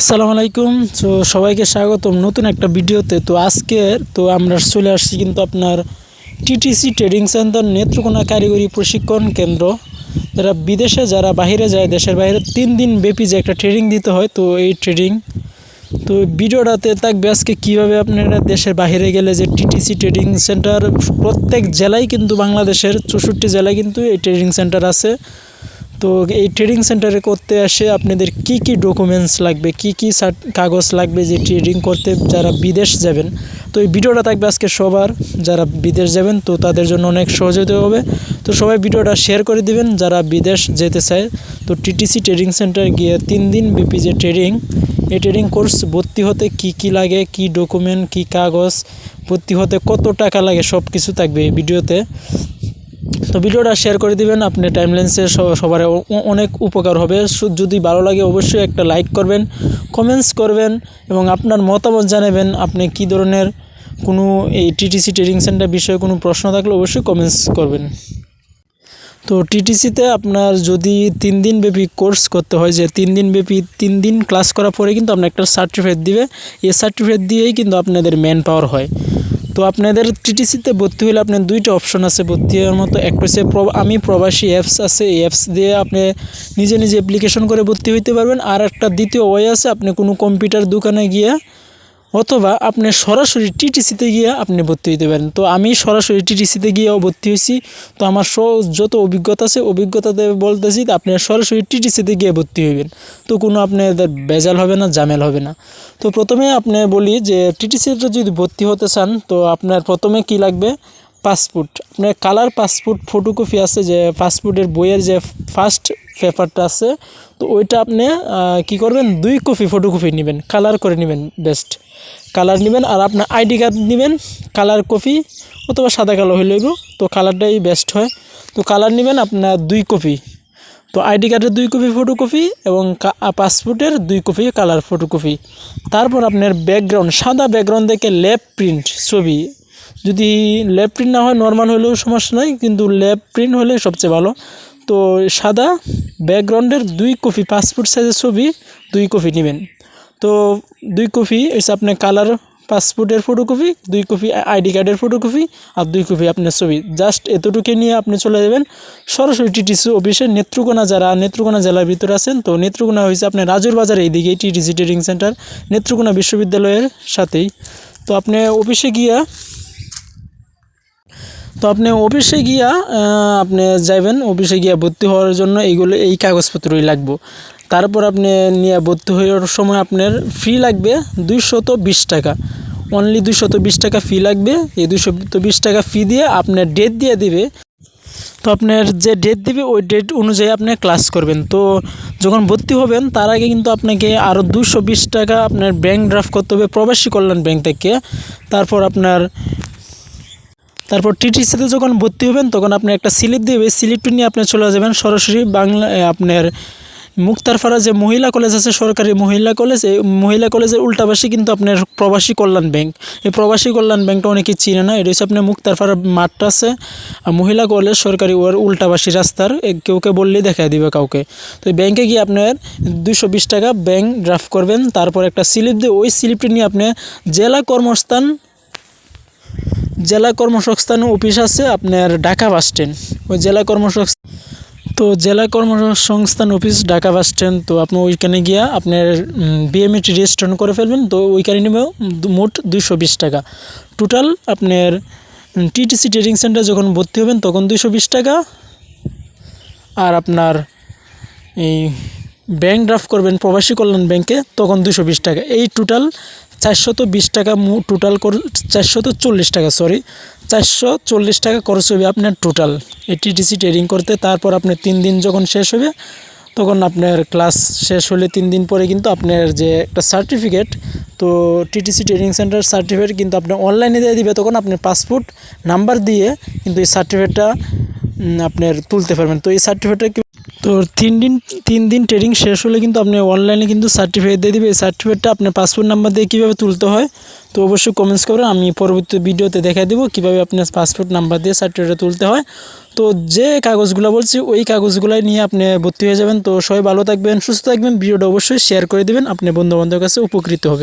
আসসালামু আলাইকুম। তো সবাইকে স্বাগতম নতুন একটা ভিডিওতে। তো আজকে তো আমরা চলে আসছি কিন্তু আপনার টিটিসি ট্রেডিং সেন্টার নেত্রকোনা কারিগরি প্রশিক্ষণ কেন্দ্র। যারা বিদেশে, যারা বাইরে যায়, দেশের বাইরে তিন দিন ব্যাপী যে একটা ট্রেনিং দিতে হয়, তো এই ট্রেডিং। তো ভিডিওটাতে থাকবে আজকে কীভাবে আপনারা দেশের বাইরে গেলে যে টিটিসি ট্রেডিং সেন্টার, প্রত্যেক জেলায় কিন্তু বাংলাদেশের চৌষট্টি জেলায় কিন্তু এই ট্রেডিং সেন্টার আছে। তো এই ট্রেডিং সেন্টারে করতে আসে আপনাদের কি কি ডকুমেন্টস লাগবে, কি কি কাগজ লাগবে যে ট্রেডিং করতে যারা বিদেশ যাবেন? তো এই ভিডিওটা থাকবে আজকে সবার, যারা বিদেশ যাবেন তো তাদের জন্য অনেক সহযোগিতা হবে। তো সবাই ভিডিওটা শেয়ার করে দিবেন, যারা বিদেশ যেতে চায়। তো টিটিসি ট্রেডিং সেন্টার গিয়ে তিন দিন ব্যাপী যে ট্রেডিং, এই ট্রেডিং কোর্স ভর্তি হতে কি কি লাগে, কি ডকুমেন্ট কি কাগজ, ভর্তি হতে কত টাকা লাগে সব কিছু থাকবে এই ভিডিওতে। তো ভিডিওটা শেয়ার করে দিবেন, আপনি টাইমলাইন্সে সবার অনেক উপকার হবে। যদি ভালো লাগে অবশ্যই একটা লাইক করবেন কমেন্টস করবেন এবং আপনার মতামত জানাবেন, আপনি কি ধরনের কোনো এই টিটিসি ট্রেডিং সেন্টার বিষয়ে কোনো প্রশ্ন থাকলে অবশ্যই কমেন্টস করবেন। তো টিটিসিতে আপনার যদি তিন দিন ব্যাপী কোর্স করতে হয়, যে তিন দিন ব্যাপী তিন দিন ক্লাস করার পরে কিন্তু আপনার একটা সার্টিফিকেট দিবে। এই সার্টিফিকেট দিয়েই কিন্তু আপনাদের ম্যান পাওয়ার হয়। তো আপনাদের টিটিসিতে ভর্তি হলে আপনার দুইটা অপশন আছে ভর্তি হওয়ার মতো। একটা হচ্ছে আমি প্রবাসী অ্যাপস আছে, এই অ্যাপস দিয়ে আপনি নিজে নিজে অ্যাপ্লিকেশন করে ভর্তি হইতে পারবেন। আর একটা দ্বিতীয় ওয়ে আছে, আপনি কোনো কম্পিউটার দোকানে গিয়ে অথবা আপনি সরাসরি টিটিসিতে গিয়ে আপনি ভর্তি হইতে পারেন। তো আমি সরাসরি টিটিসিতে গিয়েও ভর্তি হয়েছি তো আমার যত অভিজ্ঞতা আছে, অভিজ্ঞতাতে বলতেছি আপনি সরাসরি টিটিসিতে গিয়ে ভর্তি হইবেন। তো কোনো আপনাদের বেজাল হবে না জামেল হবে না। তো প্রথমে আপনি বলি যে টিটিসিতে যদি ভর্তি হতে চান, তো আপনার প্রথমে কি লাগবে? পাসপোর্ট। আপনার কালার পাসপোর্ট, ফটোকপি আছে যে, পাসপোর্টের বইয়ের যে ফার্স্ট পেপারটা আছে তো ওইটা আপনি কি করবেন? দুই কপি ফটোকপি নেবেন কালার করে নেবেন বেস্ট কালার নেবেন আর আপনার আইডি কার্ড নেবেন কালার কপি অথবা সাদা কালো হইলেই তো কালারটাই বেস্ট হয়। তো কালার নেবেন আপনার দুই কপি। তো আইডি কার্ডের দুই কপি ফটোকপি এবং পাসপোর্টের দুই কপি কালার ফটোকপি তারপর আপনার ব্যাকগ্রাউন্ড সাদা ব্যাকগ্রাউন্ড দেখে ল্যাব প্রিন্ট ছবি। যদি ল্যাব প্রিন্ট না হয় নর্মাল হলেও সমস্যা নাই, কিন্তু ল্যাব প্রিন্ট হলে সবচেয়ে ভালো। তো সাদা ব্যাকগ্রাউন্ডের দুই কপি পাসপোর্ট সাইজের ছবি, দুই কপি নেবেন। তো দুই কপি হচ্ছে আপনার কালার পাসপোর্টের ফটোকপি দুই কপি আইডি কার্ডের ফটোকপি আর দুই কপি আপনার ছবি। জাস্ট এতটুকু নিয়ে আপনি চলে যাবেন। সরাসরি টিটিসি অফিসে নেত্রকোনা যারা, নেত্রকোনা জেলার ভিতরে আছেন, তো নেত্রকোনা হয়েছে আপনার রাজুর বাজার এইদিকে টিটিসি ট্রেডিং সেন্টার নেত্রকোনা বিশ্ববিদ্যালয়ের সাথেই। তো আপনি অফিসে গিয়া তো আপনি অফিসে গিয়া আপনি যাইবেন, অফিসে গিয়া ভর্তি হওয়ার জন্য এইগুলো, এই কাগজপত্রই লাগবে। তারপর আপনি নিয়ে ভর্তি হওয়ার সময় আপনার ফি লাগবে দুইশত বিশ টাকা। অনলি দুইশত বিশ টাকা ফি লাগবে। এই দুইশত বিশ টাকা ফি দিয়ে আপনার ডেট দিয়ে দিবে। তো আপনার যে ডেট দিবে, ওই ডেট অনুযায়ী আপনি ক্লাস করবেন। তো যখন ভর্তি হবেন, তার আগে কিন্তু আপনাকে আরও দুশো টাকা আপনার ব্যাংক ড্রাফট করতে হবে, প্রবাসী কল্যাণ ব্যাংক থেকে। তারপর আপনার তারপর টিটিসিতে যখন ভর্তি হবেন তখন আপনি একটা স্লিপ দেবে স্লিপটি নিয়ে আপনি চলে যাবেন সরাসরি বাংলা আপনার মুক্তারপাড়া যে মহিলা কলেজ আছে সরকারি মহিলা কলেজ এই মহিলা কলেজের উল্টাপাশে কিন্তু আপনার প্রবাসী কল্যাণ ব্যাংক। এই প্রবাসী কল্যাণ ব্যাংকটা অনেকেই চিনে না এটা হচ্ছে আপনার মুক্তারপাড়া মাঠটা আছে আর মহিলা কলেজ সরকারি ওর উল্টাপাশি রাস্তার এ, কেউ কে বললেই দেখা দিবে কাউকে। তো ব্যাংকে গিয়ে আপনার দুশো টাকা ব্যাংক ড্রাফট করবেন তারপর একটা স্লিপ দিয়ে ওই স্লিপটি নিয়ে আপনি জেলা কর্মস্থান জেলা কর্মসংস্থান অফিস আছে আপনার ঢাকা বাস স্ট্যান্ড। ওই জেলা কর্মসংস্থান তো জেলা কর্মসংস্থান অফিস, ঢাকা বাস স্ট্যান্ড, তো আপনি ওইখানে গিয়া আপনার বিএমএটি রেজিস্ট্রেশন করে ফেলবেন। তো ওইখানে নেবে মোট দুইশো বিশ টাকা। টোটাল আপনার টিটিসি ট্রেডিং সেন্টার যখন ভর্তি হবেন তখন দুইশো বিশ টাকা। আর আপনার এই ব্যাংক ড্রাফট করবেন, প্রবাসী কল্যাণ ব্যাংকে তখন দুশো বিশ টাকা। এই টোটাল চারশত বিশ টাকা মু টোটাল চারশত চল্লিশ টাকা সরি চারশো চল্লিশ টাকা খরচ হবে আপনার টোটাল এই টিটিসি ট্রেডিং করতে, তারপর আপনার তিন দিন যখন শেষ হবে, তখন আপনার ক্লাস শেষ হলে তিন দিন পরে কিন্তু আপনার যে একটা সার্টিফিকেট তো টিটিসি ট্রেনিং সেন্টার সার্টিফিকেট কিন্তু আপনি অনলাইনে দিয়ে দিবে, তখন আপনার পাসপোর্ট নাম্বার দিয়ে কিন্তু এই সার্টিফিকেটটা আপনার তুলতে পারবেন। তো এই সার্টিফিকেটটা তো তিন দিন তিন দিন ট্রেনিং শেষ হলে কিন্তু আপনি অনলাইনে কিন্তু সার্টিফিকেট দিয়ে দিবে। এই সার্টিফিকেটটা আপনার পাসপোর্ট নাম্বার দিয়ে কীভাবে তুলতে হয়, তো অবশ্যই কমেন্টস করবেন আমি পরবর্তী ভিডিওতে দেখাই দেবো কীভাবে আপনার পাসপোর্ট নাম্বার দিয়ে সার্টিফিকেটটা তুলতে হয়। তো যে কাগজগুলো বলছি, ওই কাগজগুলাই নিয়ে আপনি ভর্তি হয়ে যাবেন। তো সবাই ভালো থাকবেন, সুস্থ থাকবেন। ভিডিওটা অবশ্যই শেয়ার করে দেবেন। আপনি বন্ধুবান্ধবের কাছে উপকৃত হবে